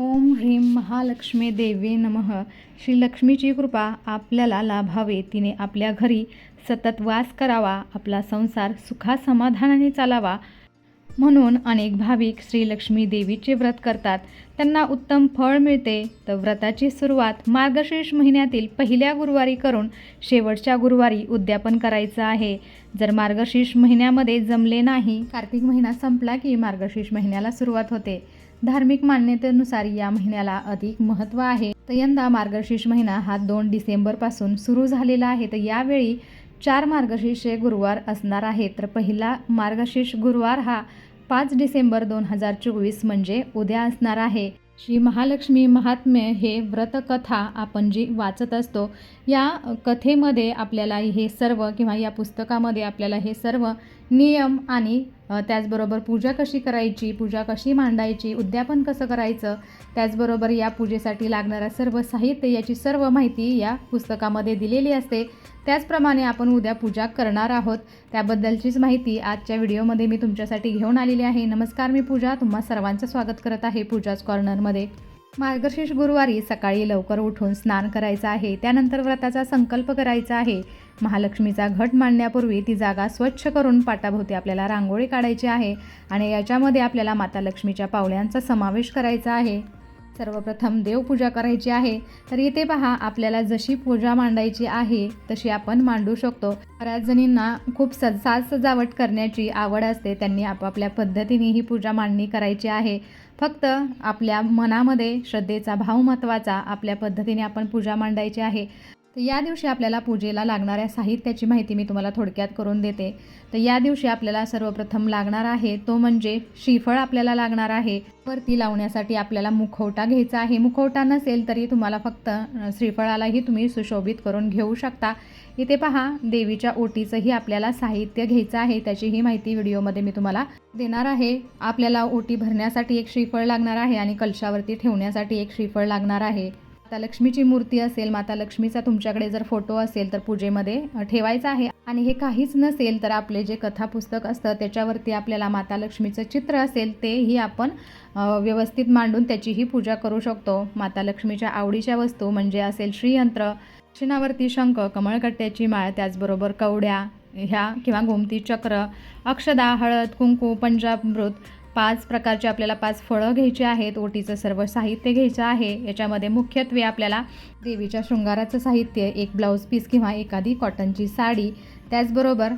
ओम ह्रीं महालक्ष्मी देवी नमः. श्री लक्ष्मीची कृपा आपल्याला लाभावे तिने आपल्या घरी सतत वास करावा आपला संसार सुखासमाधानाने चालावा. म्हणून अनेक भाविक श्रीलक्ष्मी देवीचे व्रत करतात. त्यांना उत्तम फळ मिळते. तर व्रताची सुरुवात मार्गशीर्ष महिन्यातील पहिल्या गुरुवारी करून शेवटच्या गुरुवारी उद्यापन करायचं आहे. जर मार्गशीर्ष महिन्यामध्ये जमले नाही कार्तिक महिना संपला की मार्गशीर्ष महिन्याला सुरुवात होते. धार्मिक मान्यतेनुसार या महिन्याला अधिक महत्त्व आहे. तर यंदा मार्गशीर्ष महिना हा दोन डिसेंबरपासून सुरू झालेला आहे. तर यावेळी चार मार्गशीर्ष गुरुवार असणार आहे. तर पहिला मार्गशीर्ष गुरुवार हा पाच डिसेंबर दोन हजार चोवीस म्हणजे उद्या असणार आहे. श्री महालक्ष्मी महात्म्य हे व्रतकथा आपण जी वाचत असतो या कथेमध्ये आपल्याला हे सर्व किंवा या पुस्तकामध्ये आपल्याला हे सर्व नियम आणि त्याचबरोबर पूजा कशी करायची पूजा कशी मांडायची उद्यापन कसं करायचं त्याचबरोबर या पूजेसाठी लागणारं सर्व साहित्य याची सर्व माहिती या पुस्तकामध्ये दिलेली असते. त्याचप्रमाणे आपण उद्या पूजा करणार आहोत. त्याबद्दलचीच माहिती आजच्या व्हिडिओमध्ये मी तुमच्यासाठी घेऊन आलेली आहे. नमस्कार मी पूजा. तुम्हा सर्वांचं स्वागत करत आहे पूजाच कॉर्नरमध्ये. मार्गशीर्ष गुरुवारी सकाळी लवकर उठून स्नान करायचं आहे. त्यानंतर व्रताचा संकल्प करायचा आहे. महालक्ष्मीचा घट मांडण्यापूर्वी ती जागा स्वच्छ करून पाटाभोवती आपल्याला रांगोळी काढायची आहे आणि याच्यामध्ये आपल्याला माता लक्ष्मीच्या पावल्यांचा समावेश करायचा आहे. सर्वप्रथम देवपूजा करायची आहे. तर इथे पहा आपल्याला जशी पूजा मांडायची आहे तशी आपण मांडू शकतो. बऱ्याच जणींना खूप सज साज सजावट करण्याची आवड असते. त्यांनी आपापल्या पद्धतीने ही पूजा मांडणी करायची आहे. फक्त आपल्या मनामध्ये श्रद्धेचा भाव महत्त्वाचा आपल्या पद्धतीने आपण पूजा मांडायची आहे. तर या दिवशी आपल्याला पूजेला लागणाऱ्या साहित्याची माहिती मी तुम्हाला थोडक्यात करून देते. तर या दिवशी आपल्याला सर्वप्रथम लागणार आहे तो म्हणजे श्रीफळ आपल्याला लागणार आहे. वरती लावण्यासाठी आपल्याला मुखवटा घ्यायचा आहे. मुखवटा नसेल तरी तुम्हाला फक्त श्रीफळालाही तुम्ही सुशोभित करून घेऊ शकता. इथे पहा देवीच्या ओटीचंही आपल्याला साहित्य घ्यायचं आहे. त्याचीही माहिती व्हिडिओमध्ये मी तुम्हाला देणार आहे. आपल्याला ओटी भरण्यासाठी एक श्रीफळ लागणार आहे आणि कलशावरती ठेवण्यासाठी एक श्रीफळ लागणार आहे. माता लक्ष्मीची मूर्ती असेल माता लक्ष्मीचा तुमच्याकडे जर फोटो असेल तर पूजेमध्ये ठेवायचा आहे. आणि हे काहीच नसेल तर आपले जे कथा पुस्तक असतं त्याच्यावरती आपल्याला माता लक्ष्मीचं चित्र असेल तेही आपण व्यवस्थित मांडून त्याचीही पूजा करू शकतो. माता लक्ष्मीच्या आवडीच्या वस्तू म्हणजे असेल श्रीयंत्र दक्षिणावरती शंख कमळकट्ट्याची माळ त्याचबरोबर कवड्या ह्या किंवा गोमती चक्र अक्षदा हळद कुंकू पंजाबमृत पाच प्रकारचे आपल्याला पाच फळं घ्यायची आहेत. ओटीचं सर्व साहित्य घ्यायचं आहे. याच्यामध्ये मुख्यत्वे आपल्याला देवीच्या शृंगाराचं साहित्य एक ब्लाऊज पीस किंवा एखादी कॉटनची साडी. त्याचबरोबर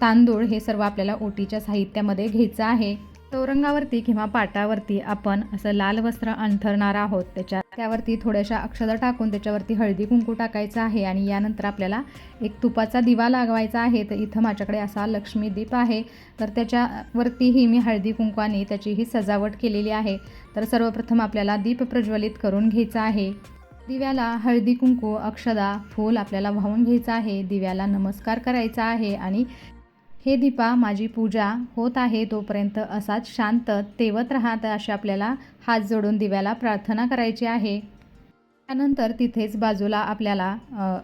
तांदूळ हे सर्व आपल्याला ओटीच्या साहित्यामध्ये घ्यायचं आहे. चौरंगावरती किंवा पाटावरती आपण असं लाल वस्त्र अंथरणार आहोत. त्याच्या त्यावरती थोड्याशा अक्षदा टाकून त्याच्यावरती हळदी कुंकू टाकायचं आहे आणि यानंतर आपल्याला एक तुपाचा दिवा लागवायचा आहे. तर इथं माझ्याकडे असा लक्ष्मी दीप आहे. तर त्याच्यावरतीही मी हळदी कुंकवाने त्याचीही सजावट केलेली आहे. तर सर्वप्रथम आपल्याला दीप प्रज्वलित करून घ्यायचा आहे. दिव्याला हळदी कुंकू अक्षदा फूल आपल्याला वाहून घ्यायचं आहे. दिव्याला नमस्कार करायचा आहे आणि हे दीपा माझी पूजा होत आहे तोपर्यंत असाच शांत तेवत राहत अशी आपल्याला हात जोडून दिव्याला प्रार्थना करायची आहे. त्यानंतर तिथेच बाजूला आपल्याला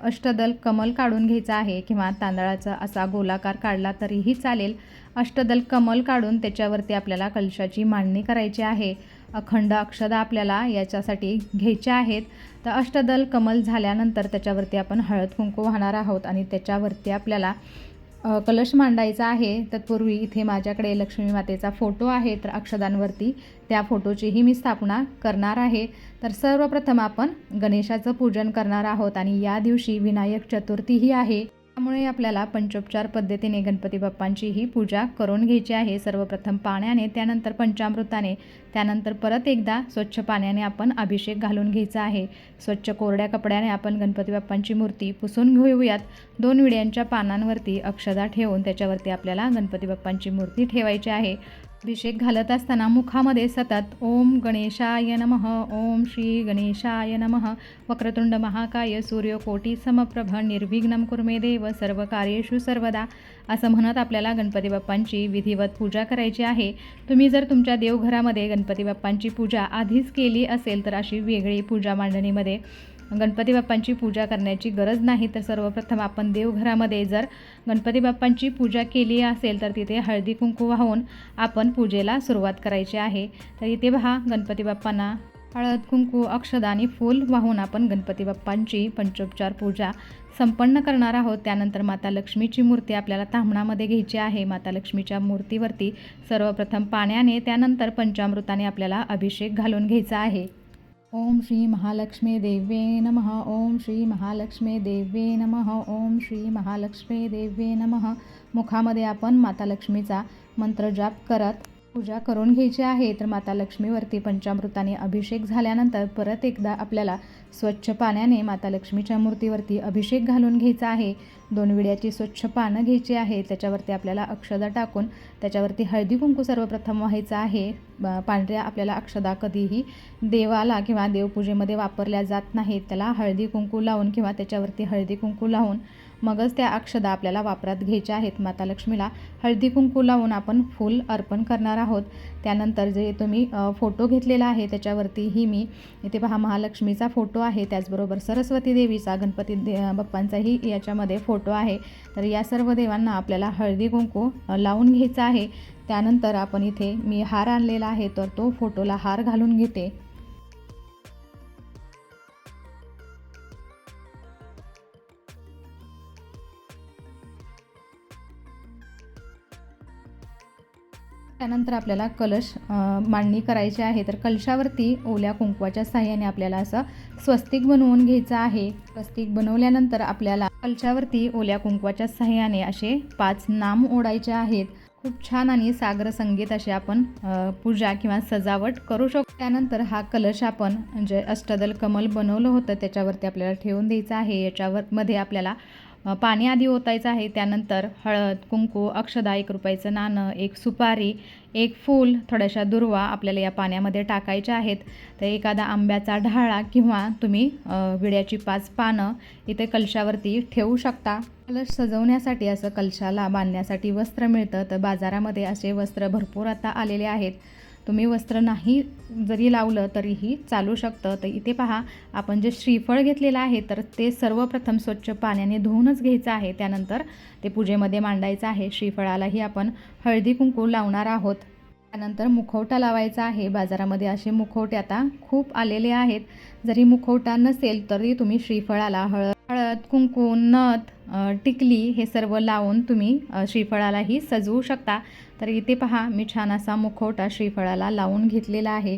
अष्टदल कमल काढून घ्यायचा आहे किंवा तांदळाचा असा गोलाकार काढला तरीही चालेल. अष्टदल कमल काढून त्याच्यावरती आपल्याला कलशाची मांडणी करायची आहे. अखंड अक्षदा आपल्याला याच्यासाठी घ्यायच्या आहेत. तर अष्टदल कमल झाल्यानंतर त्याच्यावरती आपण हळद कुंकू वाहणार आहोत आणि त्याच्यावरती आपल्याला कलश मांडायचा आहे तत्पूर्वी इथे माझ्याकडे लक्ष्मी मातेचा फोटो आहे तर अक्षदांवरती त्या फोटोचीही मी स्थापना करणार आहे. तर सर्वप्रथम आपण गणेशाचं पूजन करणार आहोत आणि या दिवशी विनायक चतुर्थीही आहे. त्यामुळे आपल्याला पंचोपचार पद्धतीने गणपती बाप्पांची ही पूजा करून घ्यायची आहे. सर्वप्रथम पाण्याने त्यानंतर पंचामृताने त्यानंतर परत एकदा स्वच्छ पाण्याने आपण अभिषेक घालून घ्यायचा आहे. स्वच्छ कोरड्या कपड्याने आपण गणपती बाप्पांची मूर्ती पुसून घेऊयात. दोन विड्यांच्या पानांवरती अक्षदा ठेवून त्याच्यावरती आपल्याला गणपती बाप्पांची मूर्ती ठेवायची आहे. अभिषेक घालत असताना मुखामध्ये सतत ओम गणेशाय नमः ओम श्री गणेशाय नमः वक्रतुंड महाकाय सूर्यकोटी समप्रभ निर्विघ्न कुर्मे देव सर्व कार्येषु सर्वदा. असं म्हणत आपल्याला गणपती बाप्पांची विधिवत पूजा करायची आहे. तुम्ही जर तुमच्या देवघरामध्ये गणपती बाप्पांची पूजा आधीच केली असेल तर अशी वेगळी पूजा मांडणीमध्ये गणपती बाप्पांची पूजा करण्याची गरज नाही तर सर्वप्रथम आपण देवघरामध्ये जर गणपती बाप्पांची पूजा केली असेल तर तिथे हळदी कुंकू वाहून आपण पूजेला सुरुवात करायची आहे. तर इथे पहा गणपती बाप्पांना हळद कुंकू अक्षदा आणि फूल वाहून आपण गणपती बाप्पांची पंचोपचार पूजा संपन्न करणार आहोत. त्यानंतर माता लक्ष्मीची मूर्ती आपल्याला तांबणामध्ये घ्यायची आहे. माता लक्ष्मीच्या मूर्तीवरती सर्वप्रथम पाण्याने त्यानंतर पंचामृताने आपल्याला अभिषेक घालून घ्यायचा आहे. ओम श्री महालक्ष्मी देवे नमः। ओम श्री महालक्ष्मी देवे नमः। ओम श्री महालक्ष्मी देवे नमः। मुखामध्ये आपण माता लक्ष्मीचा मंत्र जाप करत पूजा करून घ्यायची आहे तर माता लक्ष्मीवरती पंचामृताने अभिषेक झाल्यानंतर परत एकदा आपल्याला स्वच्छ पाण्याने माता लक्ष्मीच्या मूर्तीवरती अभिषेक घालून घ्यायचा आहे. दोन विड्याची स्वच्छ पानं घ्यायची आहे त्याच्यावरती आपल्याला अक्षदा टाकून त्याच्यावरती हळदी कुंकू सर्वप्रथम व्हायचं आहे. ब- पांढऱ्या आपल्याला अक्षदा कधीही देवाला किंवा देवपूजेमध्ये वापरल्या जात नाहीत. त्याला हळदी कुंकू लावून किंवा त्याच्यावरती हळदी कुंकू लावून मगच त्या अक्षदा आपल्याला वापरात घ्यायच्या आहेत. माता लक्ष्मीला हळदी कुंकू लावून आपण फूल अर्पण करणार आहोत. त्यानंतर जे तुम्ही फोटो घेतलेला आहे त्याच्यावरतीही मी इथे पहा महालक्ष्मीचा फोटो आहे. त्याचबरोबर सरस्वती देवीचा गणपती दे बाप्पांचाही याच्यामध्ये फोटो आहे. तर या सर्व देवांना आपल्याला हळदी कुंकू लावून घ्यायचा आहे. त्यानंतर आपण इथे मी हार आणलेला आहे तर तो फोटोला हार घालून घेते. त्यानंतर आपल्याला कलश मांडणी करायची आहे. तर कलशावरती ओल्या कुंकवाच्या साह्याने आपल्याला असं स्वस्तिक बनवून घ्यायचं आहे. स्वस्तिक बनवल्यानंतर आपल्याला कलशावरती ओल्या कुंकवाच्या साह्याने असे पाच नाम ओढायचे आहेत. खूप छान आणि सागर संगीत असे आपण पूजा किंवा सजावट करू शकतो त्यानंतर हा कलश आपण जे अष्टदल कमल बनवलं होतं त्याच्यावरती आपल्याला ठेवून द्यायचं आहे. याच्यावर मध्ये आपल्याला पाणी आधी ओतायचं आहे त्यानंतर हळद कुंकू अक्षदा एक रुपयाचं नाणं एक सुपारी एक फूल थोड्याशा दुर्वा आपल्याला या पाण्यामध्ये टाकायच्या आहेत. तर एखादा आंब्याचा ढाळा किंवा तुम्ही विड्याची पाच पानं इथे कलशावरती ठेवू शकता. कलश सजवण्यासाठी असं कलशाला बांधण्यासाठी वस्त्र मिळतं. तर बाजारामध्ये असे वस्त्र भरपूर आता आलेले आहेत. तुम्ही वस्त्र नाही जरी लावलं तरीही चालू शकतं. तर इथे पहा आपण जे श्रीफळ घेतलेलं आहे तर ते सर्वप्रथम स्वच्छ पाण्याने धुवूनच घ्यायचं आहे. त्यानंतर ते पूजेमध्ये मांडायचं आहे. श्रीफळालाही आपण हळदी कुंकू लावणार आहोत. त्यानंतर मुखवटा लावायचा आहे. बाजारामध्ये असे मुखवटे आता खूप आलेले आहेत. जरी मुखवटा नसेल तरी तुम्ही श्रीफळाला हळद हळद कुंकू नथ टिकली हे सर्व लावून तुम्ही श्रीफळालाही सजवू शकता. तर इथे पहा मी छान असा मुखवटा श्रीफळाला लावून घेतलेला आहे.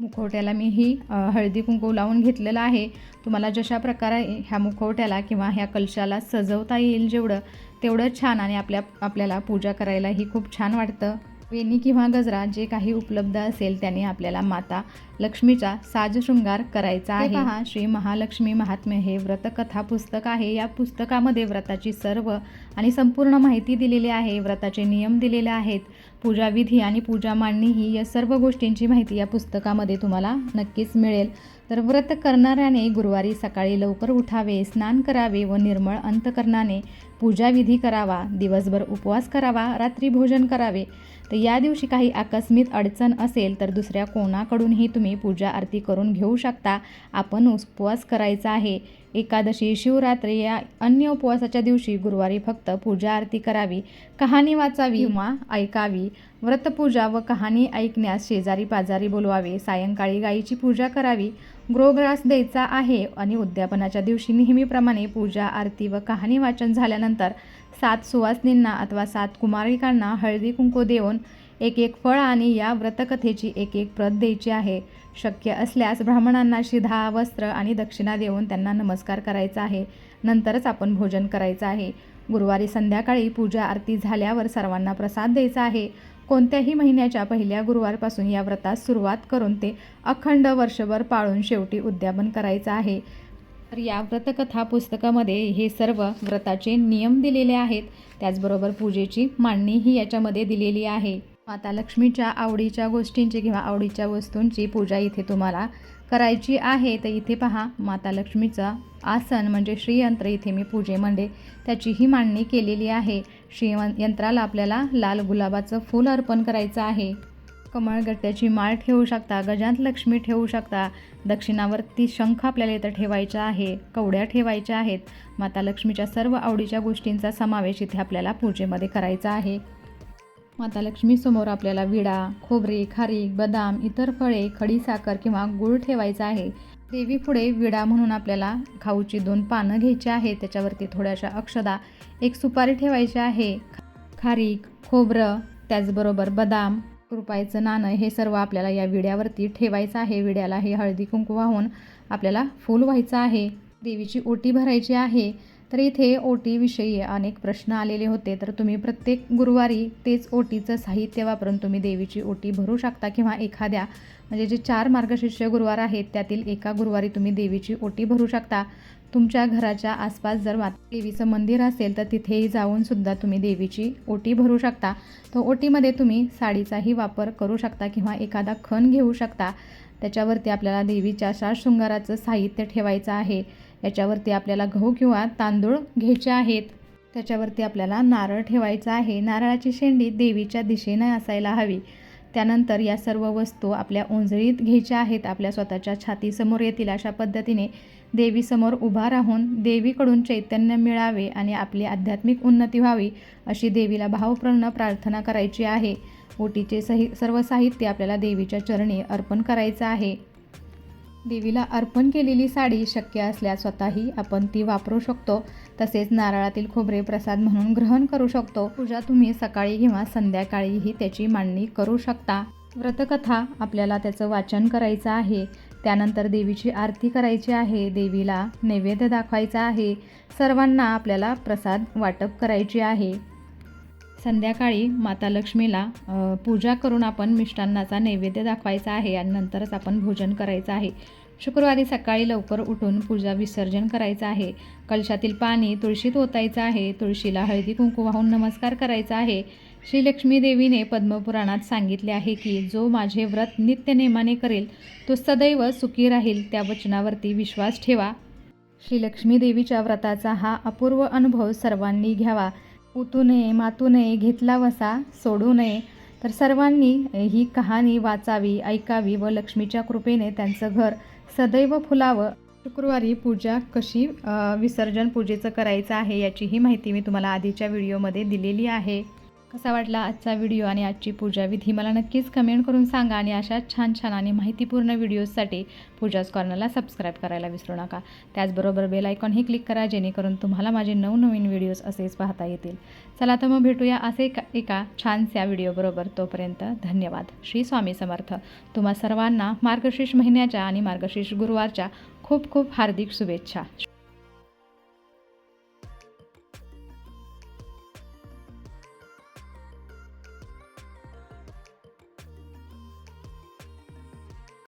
मुखवट्याला मी ही हळदी कुंकू लावून घेतलेला आहे. तुम्हाला जशा प्रकारे ह्या मुखवट्याला किंवा ह्या कलशाला सजवता येईल जेवढं तेवढं छान आणि आपल्या आपल्याला पूजा करायलाही खूप छान वाटतं. वेणी किंवा गजरा जे काही उपलब्ध असेल त्याने आपल्याला माता लक्ष्मीचा साज शृंगार करायचा आहे. पहा श्री महालक्ष्मी महात्म्य हे व्रतकथा पुस्तक आहे. या पुस्तकामध्ये व्रताची सर्व आणि संपूर्ण माहिती दिलेली आहे. व्रताचे नियम दिलेले आहेत. पूजा विधी आणि पूजा मांडणी ही या सर्व गोष्टींची माहिती या पुस्तकामध्ये तुम्हाला नक्कीच मिळेल. तर व्रत करणाऱ्याने गुरुवारी सकाळी लवकर उठावे स्नान करावे व निर्मळ अंतकरणाने पूजाविधी करावा दिवसभर उपवास करावा रात्री भोजन करावे तर या दिवशी काही आकस्मिक अडचण असेल तर दुसऱ्या कोणाकडूनही तुम्ही पूजा आरती करून घेऊ शकता. आपण उपवास करायचा आहे. एकादशी शिवरात्री या अन्य उपवासाच्या दिवशी गुरुवारी फक्त पूजा आरती करावी. कहाणी वाचावी किंवा ऐकावी. व्रतपूजा व कहाणी ऐकण्यास शेजारी पाजारी बोलवावे. सायंकाळी गायीची पूजा करावी. ग्रोग्रास द्यायचा आहे आणि उद्यापनाच्या दिवशी नेहमीप्रमाणे पूजा आरती व कहाणी वाचन झाल्यानंतर सात सुवासनींना अथवा सात कुमारिकांना हळदी कुंकू देऊन एक एक फळ आणि या व्रतकथेची एक एक प्रत द्यायची आहे. शक्य असल्यास ब्राह्मणांना शिधा वस्त्र आणि दक्षिणा देऊन त्यांना नमस्कार करायचा आहे. नंतरच आपण भोजन करायचं आहे. गुरुवारी संध्याकाळी पूजा आरती झाल्यावर सर्वांना प्रसाद द्यायचा आहे. कोणत्याही महिन्याच्या पहिल्या गुरुवारपासून या व्रतास सुरुवात करून ते अखंड वर्षभर पाळून शेवटी उद्यापन करायचं आहे. तर या व्रतकथा पुस्तकामध्ये हे सर्व व्रताचे नियम दिलेले आहेत. त्याचबरोबर पूजेची मांडणीही याच्यामध्ये दिलेली आहे. माता लक्ष्मीच्या आवडीच्या गोष्टींची किंवा आवडीच्या वस्तूंची पूजा इथे तुम्हाला करायची आहे तर इथे पहा माता लक्ष्मीचं आसन म्हणजे श्रीयंत्र. इथे मी पूजेमध्ये त्याचीही मांडणी केलेली आहे. श्रीयं यंत्राला आपल्याला लाल गुलाबाचं फूल अर्पण करायचं आहे. कमळगट्ट्याची माळ ठेवू शकता गजांत लक्ष्मी ठेवू शकता. दक्षिणावरती शंख आपल्याला इथं ठेवायचा आहे कवड्या ठेवायच्या आहेत. माता लक्ष्मीच्या सर्व आवडीच्या गोष्टींचा समावेश इथे आपल्याला पूजेमध्ये करायचा आहे. माता लक्ष्मीसमोर आपल्याला विडा खोबरे खारीक बदाम इतर फळे खडीसाखर किंवा गूळ ठेवायचा आहे. देवीपुढे विडा म्हणून आपल्याला खाऊची दोन पानं घ्यायची आहे त्याच्यावरती थोड्याशा अक्षदा एक सुपारी ठेवायची आहे. खारीक खोबरं त्याचबरोबर बदाम कृपायचं नाणं हे सर्व आपल्याला या विड्यावरती ठेवायचं आहे. विड्याला हे हळदी कुंकू वाहून आपल्याला फूल व्हायचं आहे. देवीची ओटी भरायची आहे. तर इथे ओटीविषयी अनेक प्रश्न आलेले होते. तर तुम्ही प्रत्येक गुरुवारी तेच ओटीचं साहित्य वापरून तुम्ही देवीची ओटी भरू शकता किंवा एखाद्या म्हणजे जे चार मार्गशीर्ष गुरुवार आहेत त्यातील एका गुरुवारी तुम्ही देवीची ओटी भरू शकता. तुमच्या घराच्या आसपास जर माता देवीचं मंदिर असेल तर तिथेही जाऊन सुद्धा तुम्ही देवीची ओटी भरू शकता. तर ओटीमध्ये तुम्ही साडीचाही वापर करू शकता किंवा एखादा खण घेऊ शकता. त्याच्यावरती आपल्याला देवीच्या शार शृंगाराचं साहित्य ठेवायचं आहे. याच्यावरती आपल्याला गहू किंवा तांदूळ घ्यायचे आहेत. त्याच्यावरती आपल्याला नारळ ठेवायचा आहे. नारळाची शेंडी देवीच्या दिशेनं असायला हवी. त्यानंतर या सर्व वस्तू आपल्या ओंजळीत घ्यायच्या आहेत. आपल्या स्वतःच्या छातीसमोर येतील अशा पद्धतीने देवीसमोर उभा राहून देवीकडून चैतन्य मिळावे आणि आपली आध्यात्मिक उन्नती व्हावी अशी देवीला भावपूर्ण प्रार्थना करायची आहे. ओटीचे सहि सर्व साहित्य आपल्याला देवीच्या चरणी अर्पण करायचं आहे. देवीला अर्पण केलेली साडी शक्य असल्यास स्वतःही आपण ती वापरू शकतो. तसेच नारळातील खोबरे प्रसाद म्हणून ग्रहण करू शकतो. पूजा तुम्ही सकाळी किंवा संध्याकाळीही त्याची मांडणी करू शकता. व्रतकथा आपल्याला त्याचं वाचन करायचं आहे. त्यानंतर देवीची आरती करायची आहे. देवीला नैवेद्य दाखवायचा आहे. सर्वांना आपल्याला प्रसाद वाटप करायची आहे. संध्याकाळी माता लक्ष्मीला पूजा करून आपण मिष्टान्नाचा नैवेद्य दाखवायचा आहे आणि नंतरच आपण भोजन करायचं आहे. शुक्रवारी सकाळी लवकर उठून पूजा विसर्जन करायचं आहे. कलशातील पाणी तुळशीत ओतायचं आहे. तुळशीला हळदी कुंकू वाहून नमस्कार करायचा आहे. श्री लक्ष्मी देवीने पद्मपुराणात सांगितले आहे की जो माझे व्रत नित्यनेमाने करेल तो सदैव सुखी राहील त्या वचनावरती विश्वास ठेवा. श्री लक्ष्मी देवीच्या व्रताचा हा अपूर्व अनुभव सर्वांनी घ्यावा. उतू नये मातू नये घेतला वसा सोडू नये. तर सर्वांनी ही कहाणी वाचावी ऐकावी व लक्ष्मीच्या कृपेने त्यांचं घर सदैव फुलावं. शुक्रवारी पूजा कशी विसर्जन पूजेचं करायचं आहे याचीही माहिती मी तुम्हाला आधीच्या व्हिडिओमध्ये दिलेली आहे. कसा वाटला आजचा व्हिडिओ आणि आजची पूजा विधी? मला नक्कीच कमेंट करून सांगा आणि अशा छान छान आणि माहितीपूर्ण व्हिडिओजसाठी पूजाज कॉर्नरला सबस्क्राईब करायला विसरू नका. त्याचबरोबर बेल आयकॉनही क्लिक करा जेणेकरून तुम्हाला माझे नवनवीन व्हिडिओज असेच पाहता येतील. चला तर मग भेटूया असे एका एका छानशा व्हिडिओबरोबर तोपर्यंत धन्यवाद. श्री स्वामी समर्थ. तुम्हा सर्वांना मार्गशीर्ष महिन्याच्या आणि मार्गशीर्ष गुरुवारच्या खूप खूप हार्दिक शुभेच्छा.